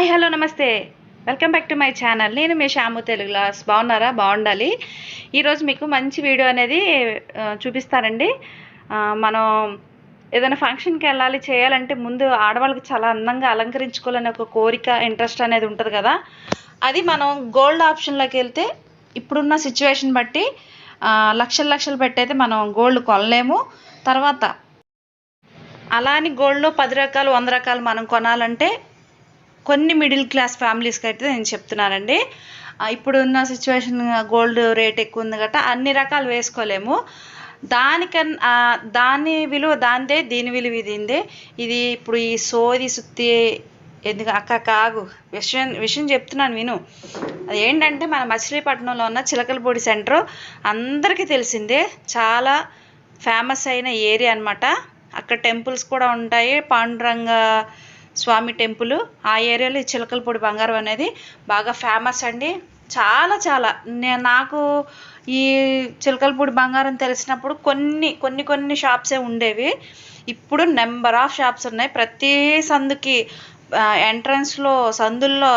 Hi hello నమస్తే. Welcome back to my channel. నేను మీ శ్యాము తెలుగు లాస్. బాగున్నారా? బాగుండాలి. ఈరోజు మీకు మంచి వీడియో అనేది చూపిస్తారండి చూపిస్తానండి. మనం ఏదైనా ఫంక్షన్కి వెళ్ళాలి చేయాలంటే ముందు ఆడవాళ్ళకి చాలా అందంగా అలంకరించుకోవాలని ఒక కోరిక ఇంట్రెస్ట్ అనేది ఉంటుంది కదా. అది మనం గోల్డ్ ఆప్షన్లోకి వెళ్తే ఇప్పుడున్న సిచ్యువేషన్ బట్టి లక్షలు లక్షలు పెట్టయితే మనం గోల్డ్ కొనలేము. తర్వాత అలా అని గోల్డ్లో పది రకాలు వంద రకాలు మనం కొనాలంటే కొన్ని మిడిల్ క్లాస్ ఫ్యామిలీస్కి అయితే నేను చెప్తున్నానండి. ఇప్పుడున్న సిచ్యువేషన్ గోల్డ్ రేట్ ఎక్కువ ఉంది గట్రా అన్ని రకాలు వేసుకోలేము. దానికన్నా దాని విలువ దాందే దీని విలువ ఇదిందే. ఇది ఇప్పుడు ఈ సోది సుత్తి ఎందుకు అక్క కాగు విషయం విషయం చెప్తున్నాను విను. అది ఏంటంటే మన మచిలీపట్నంలో ఉన్న చిలకలపూడి సెంటర్ అందరికీ తెలిసిందే. చాలా ఫేమస్ అయిన ఏరియా అన్నమాట. అక్కడ టెంపుల్స్ కూడా ఉంటాయి. పాండురంగ స్వామి టెంపుల్. ఆ ఏరియాలో ఈ చిలకలపూడి బంగారం అనేది బాగా ఫేమస్ అండి. చాలా చాలా. నేను నాకు ఈ చిలకలపూడి బంగారం తెలిసినప్పుడు కొన్ని కొన్ని కొన్ని షాప్సే ఉండేవి. ఇప్పుడు నెంబర్ ఆఫ్ షాప్స్ ఉన్నాయి. ప్రతి సందుకి ఎంట్రన్స్లో సందుల్లో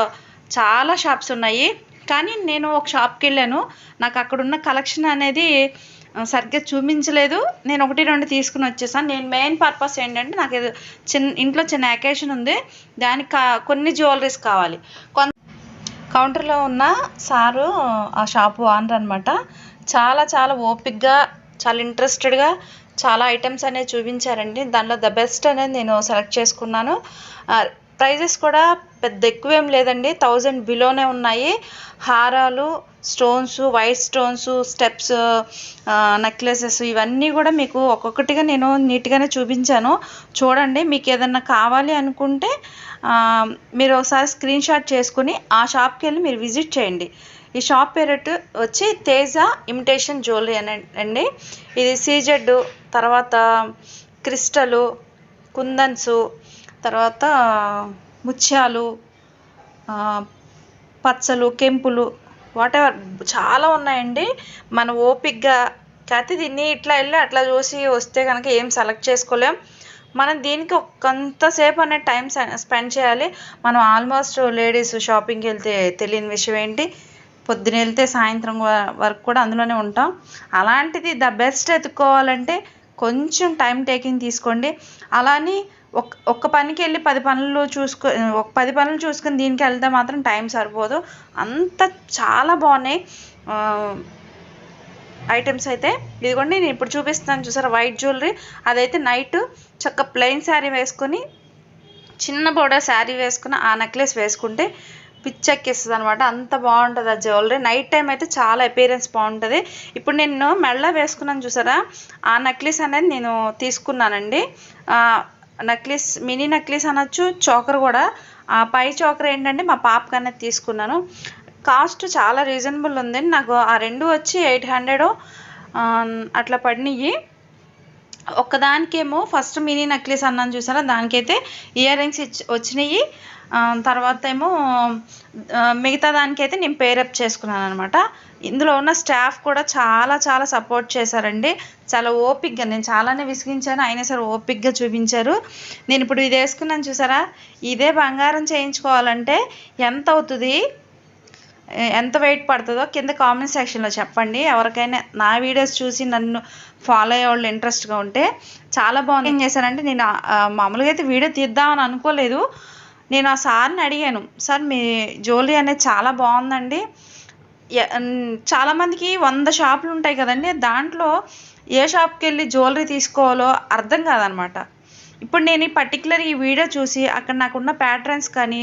చాలా షాప్స్ ఉన్నాయి. కానీ నేను ఒక షాప్కి వెళ్ళాను. నాకు అక్కడ ఉన్న కలెక్షన్ అనేది సరిగ్గా చూపించలేదు. నేను ఒకటి రెండు తీసుకుని వచ్చేసాను. నేను మెయిన్ పర్పస్ ఏంటంటే నాకు ఏదో చిన్న ఇంట్లో చిన్న అకేషన్ ఉంది. దానికి కొన్ని జ్యువెలరీస్ కావాలి. కొంత కౌంటర్లో ఉన్న సారు ఆ షాపు ఓనర్ అనమాట చాలా చాలా ఓపిక్గా చాలా ఇంట్రెస్టెడ్గా చాలా ఐటమ్స్ అనేవి చూపించారండి. దానిలో ద బెస్ట్ అనేది నేను సెలెక్ట్ చేసుకున్నాను. ప్రైజెస్ కూడా పెద్ద ఎక్కువేం లేదండి. థౌజండ్ బిలోనే ఉన్నాయి. హారాలు stones white stones steps necklaces ఇవన్నీ కూడా మీకు ఒక్కొక్కటిగా నేను నీట్గానే చూపించాను. చూడండి మీకు ఏదన్నా కావాలి అనుకుంటే మీరు ఒకసారి స్క్రీన్ షాట్ చేసుకుని ఆ షాప్కి వెళ్ళి మీరు విజిట్ చేయండి. ఈ షాప్ పేరు వచ్చి తేజ ఇమిటేషన్ జ్యువెలరీ అని అండి. ఇది సీజెడ్ తర్వాత క్రిస్టలు కుందన్సు తర్వాత ముత్యాలు పచ్చలు కెంపులు వాటెవర్ చాలా ఉన్నాయండి. మన ఓపిక్గా కాకపోతే దీన్ని ఇట్లా వెళ్ళి అట్లా చూసి వస్తే కనుక ఏం సెలెక్ట్ చేసుకోలేం. మనం దీనికి కొంతసేపు అనే టైం స్పెండ్ చేయాలి. మనం ఆల్మోస్ట్ లేడీస్ షాపింగ్కి వెళ్తే తెలియని విషయం ఏంటి? పొద్దున వెళ్తే సాయంత్రం వరకు కూడా అందులోనే ఉంటాం. అలాంటిది ద బెస్ట్ ఎత్తుక్కోవాలంటే కొంచెం టైం టేకింగ్ తీసుకోండి. అలానే ఒక్ ఒక్క పనికి వెళ్ళి పది పనులు చూసుకో ఒక పది పనులు చూసుకుని దీనికి వెళ్తే మాత్రం టైం సరిపోదు. అంత చాలా బాగున్నాయి ఐటమ్స్ అయితే. ఇదిగోండి నేను ఇప్పుడు చూపిస్తాను చూసారా? White jewellery. అదైతే నైట్ చక్క ప్లెయిన్ శారీ వేసుకొని చిన్న బోర్డర్ శారీ వేసుకుని ఆ నెక్లెస్ వేసుకుంటే పిచ్చెక్కిస్తుంది అనమాట అంత బాగుంటుంది ఆ జ్యువెలరీ. నైట్ టైం అయితే చాలా అపీరెన్స్ బాగుంటుంది ఇప్పుడు నేను మెళ్ళ వేసుకున్నాను చూసారా? ఆ నెక్లెస్ అనేది నేను తీసుకున్నానండి. నెక్లెస్ మినీ నెక్లెస్ అనొచ్చు. చోకర్ కూడా. ఆ పై చోకర్ ఏంటంటే మా పాప కన్నా తీసుకున్నాను. కాస్ట్ చాలా రీజనబుల్ ఉంది. నాకు ఆ రెండు వచ్చి ఎయిట్ హండ్రెడ్ అట్లా పడినాయి ఒక్కదానికేమో ఫస్ట్ మినీ నెక్లెస్ అన్నాను చూసారా? దానికైతే ఇయర్ రింగ్స్ ఇచ్చి వచ్చినాయి తర్వాత ఏమో మిగతా దానికైతే నేను పేరప్ చేసుకున్నాను అనమాట ఇందులో ఉన్న స్టాఫ్ కూడా చాలా చాలా సపోర్ట్ చేశారండి. చాలా ఓపిక్గా నేను చాలానే విసిగించాను అయినా సరే ఓపిక్గా చూపించారు. నేను ఇప్పుడు ఇది వేసుకున్నాను చూసారా? ఇదే బంగారం చేయించుకోవాలంటే ఎంత అవుతుంది? ఎంత వెయిట్ పడుతుందో కింద కామెంట్ సెక్షన్లో చెప్పండి. ఎవరికైనా నా వీడియోస్ చూసి నన్ను ఫాలో అయ్యే వాళ్ళు ఇంట్రెస్ట్గా ఉంటే చాలా బాగుంది. ఏం చేశానంటే నేను మామూలుగా అయితే వీడియో తీద్దామని అనుకోలేదు. నేను ఆ సార్ని అడిగాను సార్ మీ జ్యువెలరీ అనేది చాలా బాగుందండి. చాలామందికి వంద షాపులు ఉంటాయి కదండి. దాంట్లో ఏ షాప్కి వెళ్ళి జ్యువెలరీ తీసుకోవాలో అర్థం కాదనమాట. ఇప్పుడు నేను ఈ పర్టికులర్ ఈ వీడియో చూసి అక్కడ నాకున్న ప్యాటర్న్స్ కానీ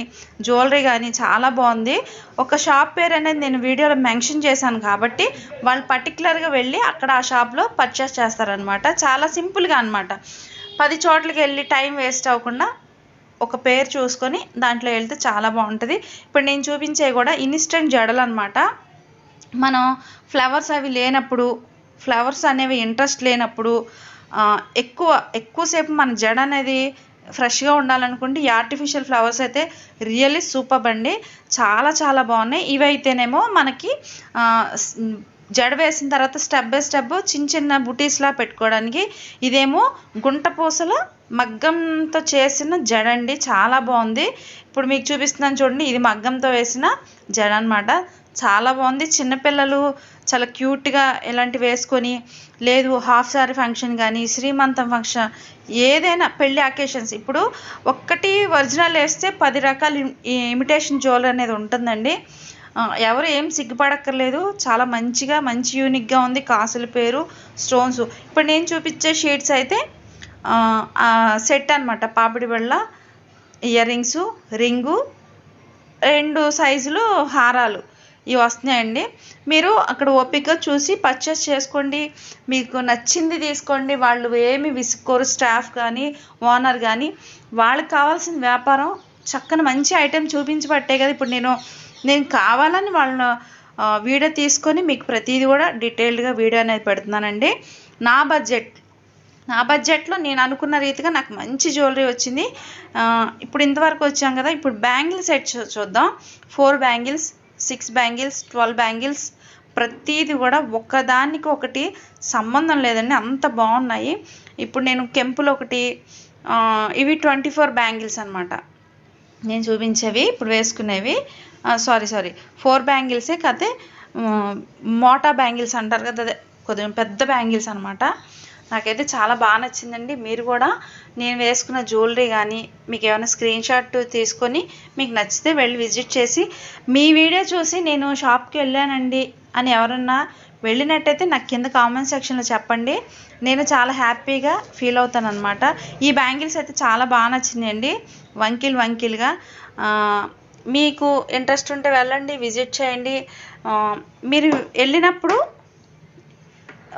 జ్యువెలరీ కానీ చాలా బాగుంది. ఒక షాప్ పేరు అనేది నేను వీడియోలో మెన్షన్ చేశాను కాబట్టి వాళ్ళు పర్టికులర్గా వెళ్ళి అక్కడ ఆ షాప్లో పర్చేస్ చేస్తారనమాట. చాలా సింపుల్గా అనమాట. పది చోట్లకి వెళ్ళి టైం వేస్ట్ అవ్వకుండా ఒక పేరు చూసుకొని దాంట్లో వెళ్తే చాలా బాగుంటుంది. ఇప్పుడు నేను చూపించే కూడా ఇన్స్టెంట్ జడలు అనమాట మనం ఫ్లవర్స్ అవి లేనప్పుడు ఫ్లవర్స్ అనేవి ఇంట్రెస్ట్ లేనప్పుడు ఎక్కువ ఎక్కువసేపు మన జడ అనేది ఫ్రెష్గా ఉండాలనుకుంటే ఈ ఆర్టిఫిషియల్ ఫ్లవర్స్ అయితే రియల్లీ సూపర్ అండి. చాలా చాలా బాగున్నాయి. ఇవైతేనేమో మనకి జడ వేసిన తర్వాత స్టెప్ బై స్టెప్ చిన్న చిన్న బుటీస్లా పెట్టుకోవడానికి ఇదేమో గుంట పూసల మగ్గంతో చేసిన జడ అండి చాలా బాగుంది. ఇప్పుడు మీకు చూపిస్తున్నాను చూడండి ఇది మగ్గంతో వేసిన జడ అనమాట చాలా బాగుంది. చిన్నపిల్లలు చాలా క్యూట్గా ఇలాంటివి వేసుకొని లేదు హాఫ్ సారీ ఫంక్షన్ కానీ శ్రీమంతం ఫంక్షన్ ఏదైనా పెళ్ళి అకేషన్స్ ఇప్పుడు ఒక్కటి ఒరిజినల్ వేస్తే పది రకాల ఇమిటేషన్ జ్యువెలరీ అనేది ఉంటుందండి. ఎవరు ఏం సిగ్గుపడక్కర్లేదు. చాలా మంచిగా మంచి యూనిక్గా ఉంది. కాసుల పేరు స్టోన్స్ ఇప్పుడు నేను చూపించే షీట్స్ అయితే సెట్ అనమాట పాపిడి బెళ్ళ ఇయర్ రింగ్స్ రింగు రెండు సైజులు హారాలు. ఇవి వస్తున్నాయండి. మీరు అక్కడ ఓపిక చూసి పర్చేస్ చేసుకోండి. మీకు నచ్చింది తీసుకోండి. వాళ్ళు ఏమి విసుకోరు స్టాఫ్ కానీ ఓనర్ కానీ. వాళ్ళకి కావాల్సిన వ్యాపారం చక్కని మంచి ఐటెం చూపించబట్టే కదా ఇప్పుడు నేను నేను కావాలని వాళ్ళ వీడియో తీసుకొని మీకు ప్రతిదీ కూడా డీటెయిల్డ్గా వీడియో అనేది పెడుతున్నానండి. నా బడ్జెట్ నా బడ్జెట్లో నేను అనుకున్న రీతిగా నాకు మంచి జ్యువెలరీ వచ్చింది. ఇప్పుడు ఇంతవరకు వచ్చాం కదా ఇప్పుడు బ్యాంగిల్ సెట్ చూద్దాం. Four bangles six bangles twelve bangles ప్రతీది కూడా ఒకదానికి ఒకటి సంబంధం లేదండి అంత బాగున్నాయి. ఇప్పుడు నేను కెంపులు ఒకటి ఇవి ట్వంటీ ఫోర్ బ్యాంగిల్స్ అనమాట నేను చూపించేవి ఇప్పుడు వేసుకునేవి. సారీ సారీ ఫోర్ బ్యాంగిల్సే కాకపోతే మోటా బ్యాంగిల్స్ అంటారు కదా అదే కొద్దిగా పెద్ద బ్యాంగిల్స్ అనమాట నాకైతే చాలా బాగా నచ్చిందండి. మీరు కూడా నేను వేసుకున్న జ్యువెలరీ కానీ మీకు ఏమైనా స్క్రీన్ షాట్ తీసుకొని మీకు నచ్చితే వెళ్ళి విజిట్ చేసి మీ వీడియో చూసి నేను షాప్కి వెళ్ళానండి అని ఎవరన్నా వెళ్ళినట్టయితే నాకు కింద కామెంట్ సెక్షన్లో చెప్పండి. నేను చాలా హ్యాపీగా ఫీల్ అవుతాను అనమాట ఈ బ్యాంగిల్స్ అయితే చాలా బాగా నచ్చిందండి వంకిల్ వంకిల్గా. మీకు ఇంట్రెస్ట్ ఉంటే వెళ్ళండి విజిట్ చేయండి. మీరు వెళ్ళినప్పుడు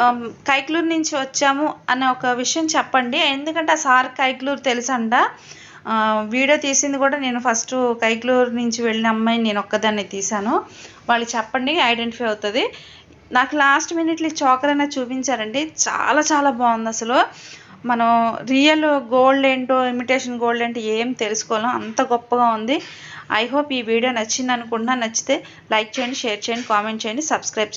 Um, కైక్లూరు నుంచి వచ్చాము అనే ఒక విషయం చెప్పండి. ఎందుకంటే ఆ సార్ కైక్లూరు తెలుసంట. వీడియో తీసింది కూడా నేను ఫస్ట్ కైక్లూరు నుంచి వెళ్ళిన అమ్మాయిని నేను ఒక్కదాన్ని తీశాను. వాళ్ళు చెప్పండి ఐడెంటిఫై అవుతుంది. నాకు లాస్ట్ మినిట్లో చోకరైనా చోకర్ చూపించారండి. చాలా చాలా బాగుంది అసలు. మనం రియల్ గోల్డ్ ఏంటో ఇమిటేషన్ గోల్డ్ ఏంటో ఏం తెలుసుకోలేం అంత గొప్పగా ఉంది. ఐ హోప్ ఈ వీడియో నచ్చింది అనుకుంటున్నా నచ్చితే లైక్ చేయండి షేర్ చేయండి కామెంట్ చేయండి సబ్స్క్రైబ్ చేయండి